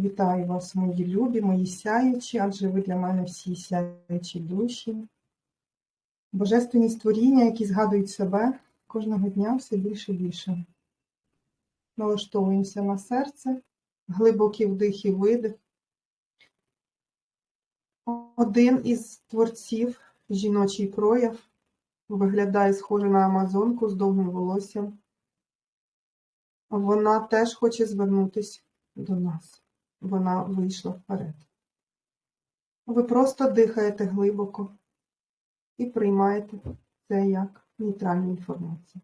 Вітаю вас, мої любі, мої сяючі, адже ви для мене всі сяючі душі. Божественні створіння, які згадують себе кожного дня все більше і більше. Налаштовуємося на серце, глибокий вдих і видих. Один із творців, жіночий прояв, виглядає схоже на Амазонку з довгим волоссям. Вона теж хоче звернутися до нас. Вона вийшла вперед. Ви просто дихаєте глибоко і приймаєте це як нейтральну інформацію.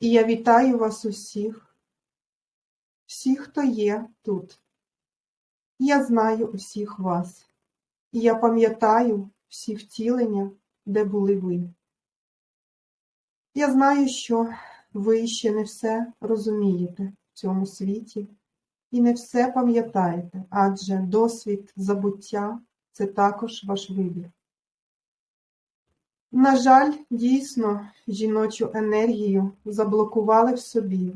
І я вітаю вас усіх, всіх, хто є тут. Я знаю усіх вас, і я пам'ятаю всі втілення, де були ви. Я знаю, що ви ще не все розумієте в цьому світі і не все пам'ятаєте, адже досвід забуття це також ваш вибір. На жаль, дійсно, жіночу енергію заблокували в собі,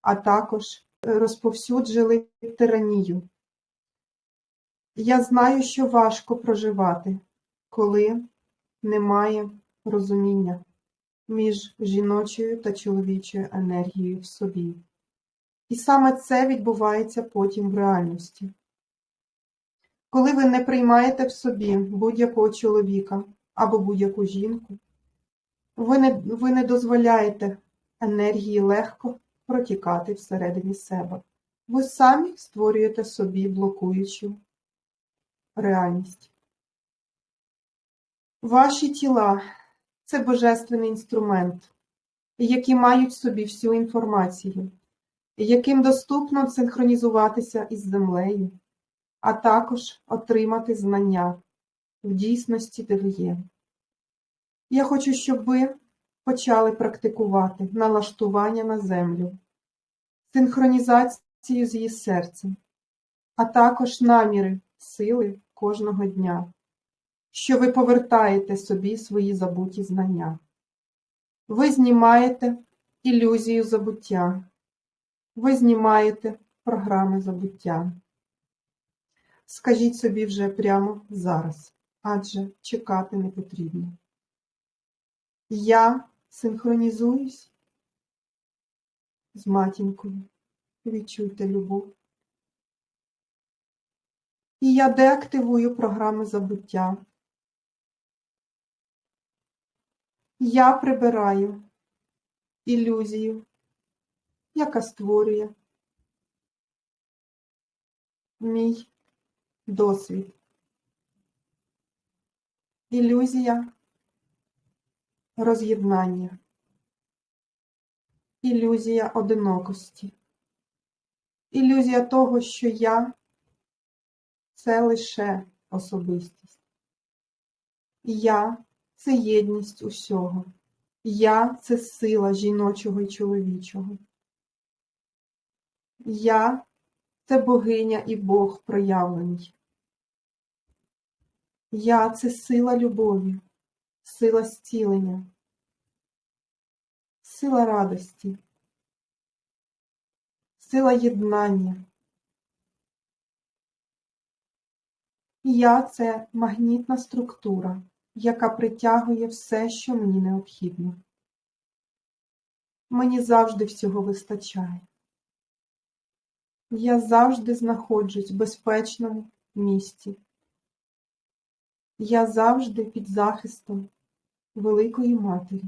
а також розповсюджили тиранію. Я знаю, що важко проживати, коли немає розуміння між жіночою та чоловічою енергією в собі. І саме це відбувається потім в реальності. Коли ви не приймаєте в собі будь-якого чоловіка або будь-яку жінку, ви не, ви не дозволяєте енергії легко протікати всередині себе. Ви самі створюєте собі блокуючу реальність. Ваші тіла це божественний інструмент, які мають в собі всю інформацію, яким доступно синхронізуватися із землею, а також отримати знання в дійсності, де. Я хочу, щоб ви почали практикувати налаштування на землю, синхронізацію з її серцем, а також наміри сили кожного дня що ви повертаєте собі свої забуті знання. Ви знімаєте ілюзію забуття, ви знімаєте програми забуття. Скажіть собі вже прямо зараз, адже чекати не потрібно. Я синхронізуюсь з матінкою, відчуйте любов. І я деактивую програми забуття. Я прибираю ілюзію, яка створює мій досвід. Ілюзія роз'єднання, ілюзія одинокості, ілюзія того, що я це лише особистість. Я це єдність усього. Я це сила жіночого і чоловічого. Я це богиня і Бог проявлений. Я це сила любові, сила зцілення, сила радості, сила єднання. Я це магнітна структура яка притягує все, що мені необхідно. Мені завжди всього вистачає. Я завжди знаходжусь в безпечному місці. Я завжди під захистом Великої Матері,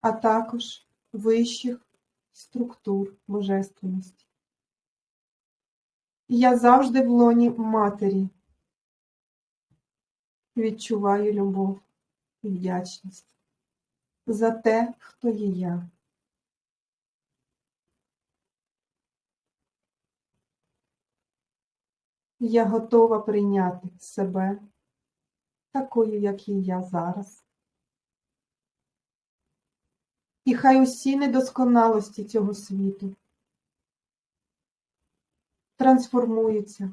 а також вищих структур божественності. Я завжди в лоні Матері, відчуваю любов і вдячність за те, хто є я. Я готова прийняти себе такою, як і я зараз. І хай усі недосконалості цього світу трансформуються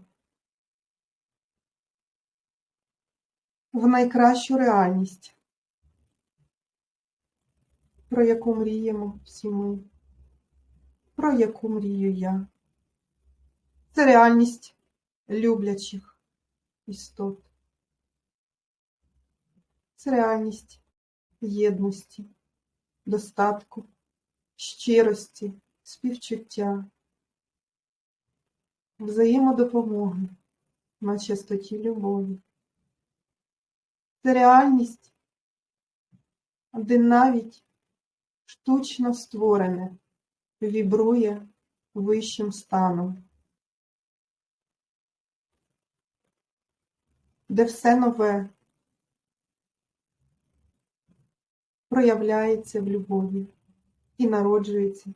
в найкращу реальність, про яку мріємо всі ми. про яку мрію я. Це реальність люблячих істот. Це реальність єдності, достатку, щирості, співчуття, взаємодопомоги на частоті любові. Це реальність, де навіть штучно створене вібрує вищим станом, де все нове проявляється в любові і народжується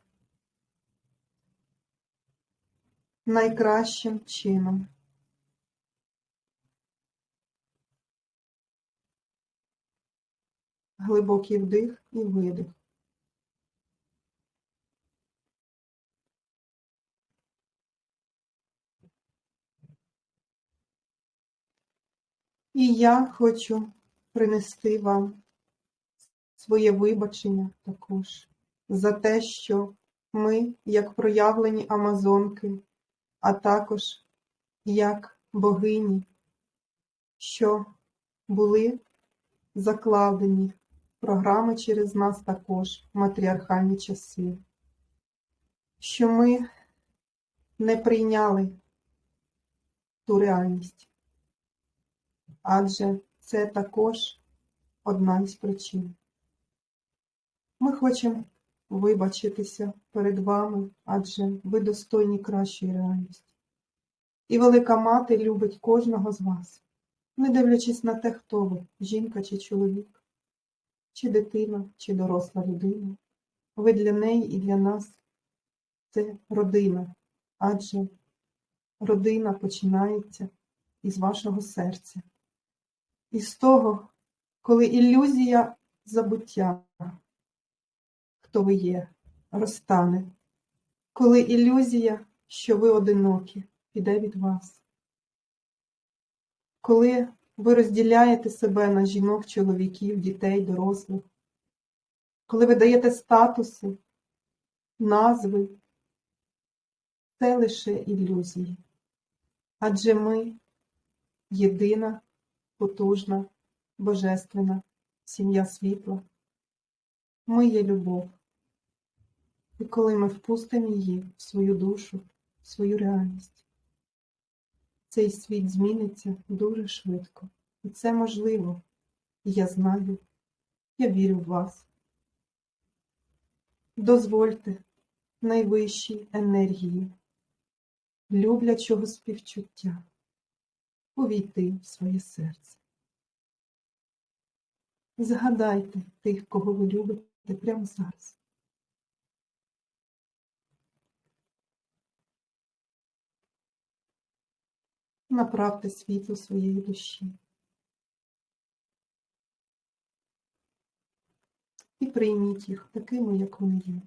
найкращим чином. Глибокий вдих і видих. І я хочу принести вам своє вибачення також за те, що ми, як проявлені Амазонки, а також як богині, що були закладені програми через нас також матріархальні часи, що ми не прийняли ту реальність, адже це також одна із причин. Ми хочемо вибачитися перед вами, адже ви достойні кращої реальності. І велика мати любить кожного з вас, не дивлячись на те, хто ви, жінка чи чоловік, чи дитина, чи доросла людина. Ви для неї і для нас це родина, адже родина починається із вашого серця. І з того, коли ілюзія забуття хто ви є, розтане, коли ілюзія, що ви одинокі, піде від вас. Коли ви розділяєте себе на жінок, чоловіків, дітей, дорослих, коли ви даєте статуси, назви, це лише ілюзії. Адже ми єдина, потужна, божественна сім'я світла. Ми є любов. І коли ми впустимо її в свою душу, в свою реальність, цей світ зміниться дуже швидко. І це можливо. І я знаю, я вірю в вас. Дозвольте найвищій енергії, люблячого співчуття, увійти в своє серце. Згадайте тих, кого ви любите прямо зараз. Направте світло своєї душі. І прийміть їх такими, як вони є.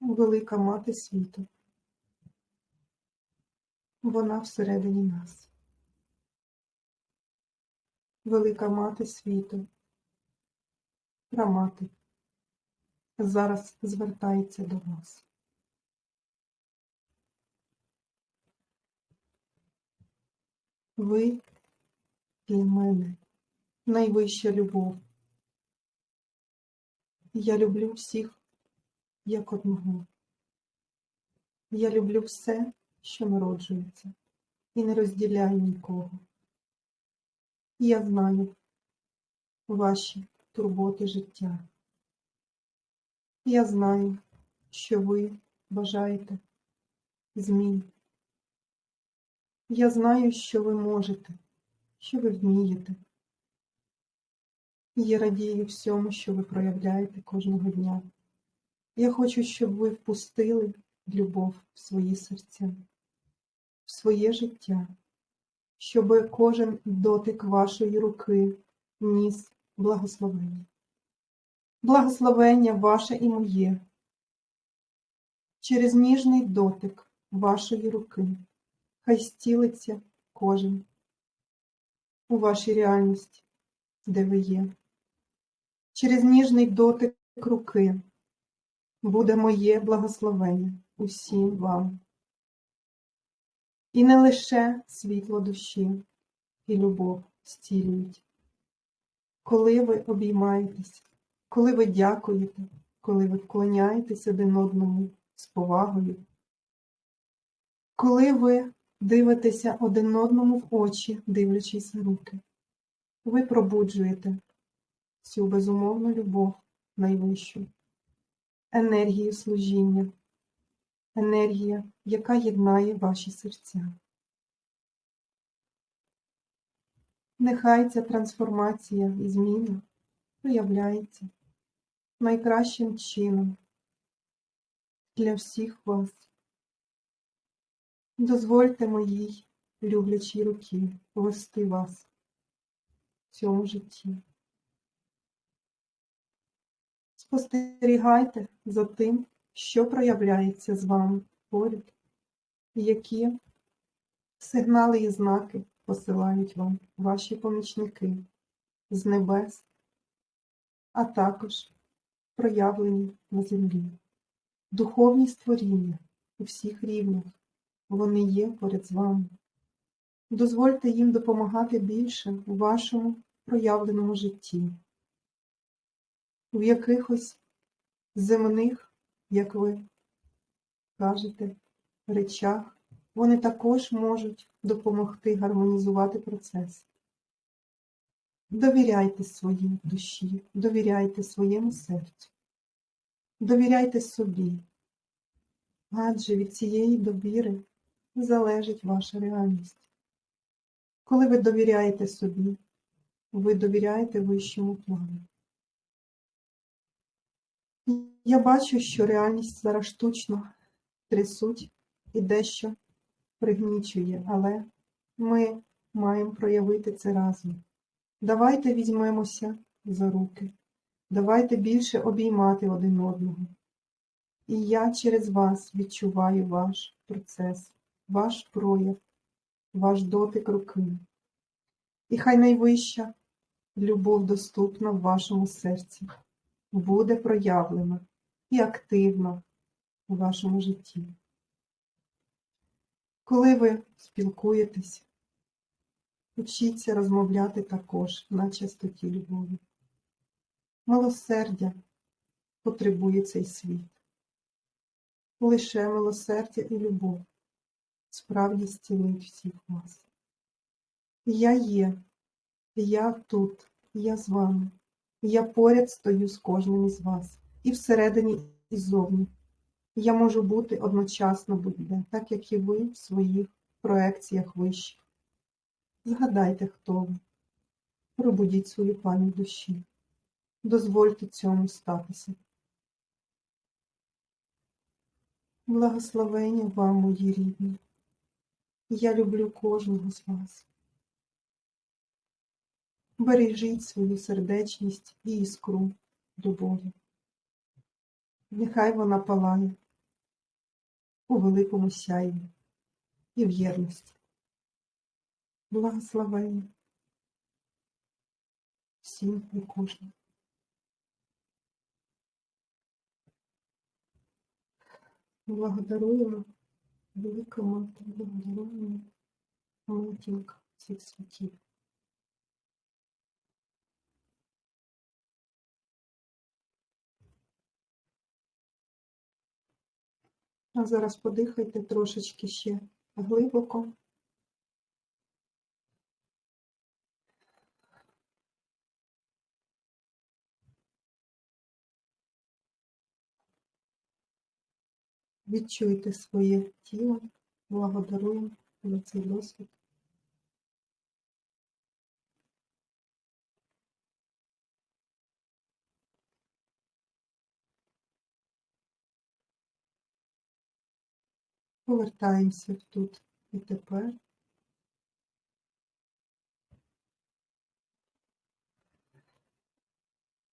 Велика мати світу. Вона всередині нас. Велика мати світу. Прамати зараз звертається до вас. Ви для мене найвища любов. Я люблю всіх як одного. Я люблю все, що народжується, і не розділяю нікого. Я знаю ваші турботи життя. Я знаю, що ви бажаєте змін. Я знаю, що ви можете, що ви вмієте. Я радію всьому, що ви проявляєте кожного дня. Я хочу, щоб ви впустили любов в свої серця, своє життя, щоб кожен дотик вашої руки ніс благословення. Благословення ваше і моє через ніжний дотик вашої руки. Хай стілиться кожен у вашій реальності, де ви є. Через ніжний дотик руки буде моє благословення усім вам. І не лише світло душі і любов стілюють. Коли ви обіймаєтесь, коли ви дякуєте, коли ви вклоняєтесь один одному з повагою, коли ви дивитеся один одному в очі, дивлячись в руки, ви пробуджуєте цю безумовну любов найвищу, енергію служіння, енергія, яка єднає ваші серця. Нехай ця трансформація і зміна проявляється найкращим чином для всіх вас. Дозвольте моїй люблячій руці вести вас в цьому житті. Спостерігайте за тим, що проявляється з вами поряд, які сигнали і знаки посилають вам ваші помічники з небес, а також проявлені на землі. Духовні створіння у всіх рівнях, вони є поряд з вами. Дозвольте їм допомагати більше у вашому проявленому житті, в якихось земних, як ви кажете, речах, вони також можуть допомогти гармонізувати процес. Довіряйте своїй душі, довіряйте своєму серцю, довіряйте собі, адже від цієї довіри залежить ваша реальність. Коли ви довіряєте собі, ви довіряєте вищому плану. Я бачу, що реальність зараз штучно трясуть і дещо пригнічує, але ми маємо проявити це разом. Давайте візьмемося за руки, давайте більше обіймати один одного. І я через вас відчуваю ваш процес, ваш прояв, ваш дотик руки. І хай найвища любов доступна в вашому серці, буде проявлена і активна у вашому житті. Коли ви спілкуєтесь, учіться розмовляти також на частоті любові. Милосердя потребує цей світ. Лише милосердя і любов справді зцілить всіх вас. Я є, я тут, я з вами, я поряд стою з кожним із вас, і всередині, і ззовні. Я можу бути одночасно будь-де, так як і ви в своїх проекціях вищих. Згадайте, хто ви, пробудіть свою пам'ять душі, дозвольте цьому статися. Благословення вам, мої рідні. Я люблю кожного з вас. Бережіть свою сердечність і іскру любові. Нехай вона палає у великому сяйві і в єрності. Благословення всім і кожному. Благодаруємо велика мати, благодаруємо матінка всіх святів. А зараз подихайте трошечки ще глибоко. Відчуйте своє тіло, благодаруємо за цей досвід. Повертаємося тут і тепер.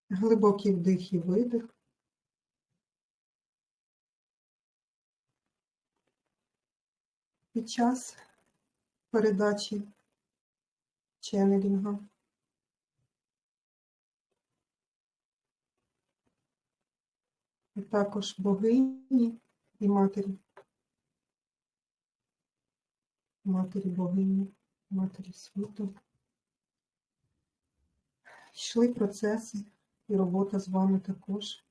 Глибокий вдих і видих. під час передачі ченнелінга. Також богині і матері. Матері богині, матері світу. Йшли процеси і робота з вами також.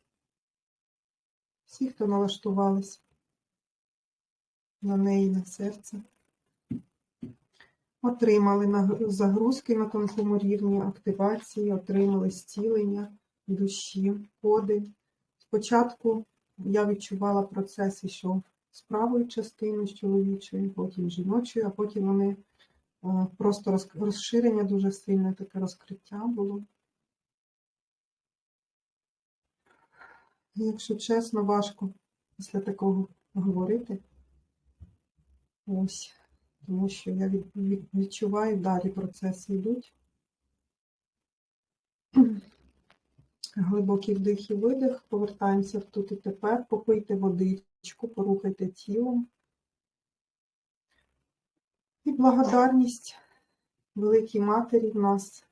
Всі, хто налаштувались на неї, на серце, отримали загрузки на тонкому рівні, активації, отримали зцілення душі, коди. Спочатку я відчувала процес, ішов з правої частини, з чоловічої, потім жіночої, а потім вони е, просто розширення дуже сильне, таке розкриття було. Якщо чесно, важко після такого говорити. Ось, тому що я від, від- відчуваю, далі процеси йдуть. Глибокий вдих і видих, повертаємося в тут і тепер, попийте водичку, порухайте тілом. І благодарність великій матері в нас